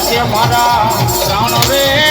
છે મારા પ્રાણ રે.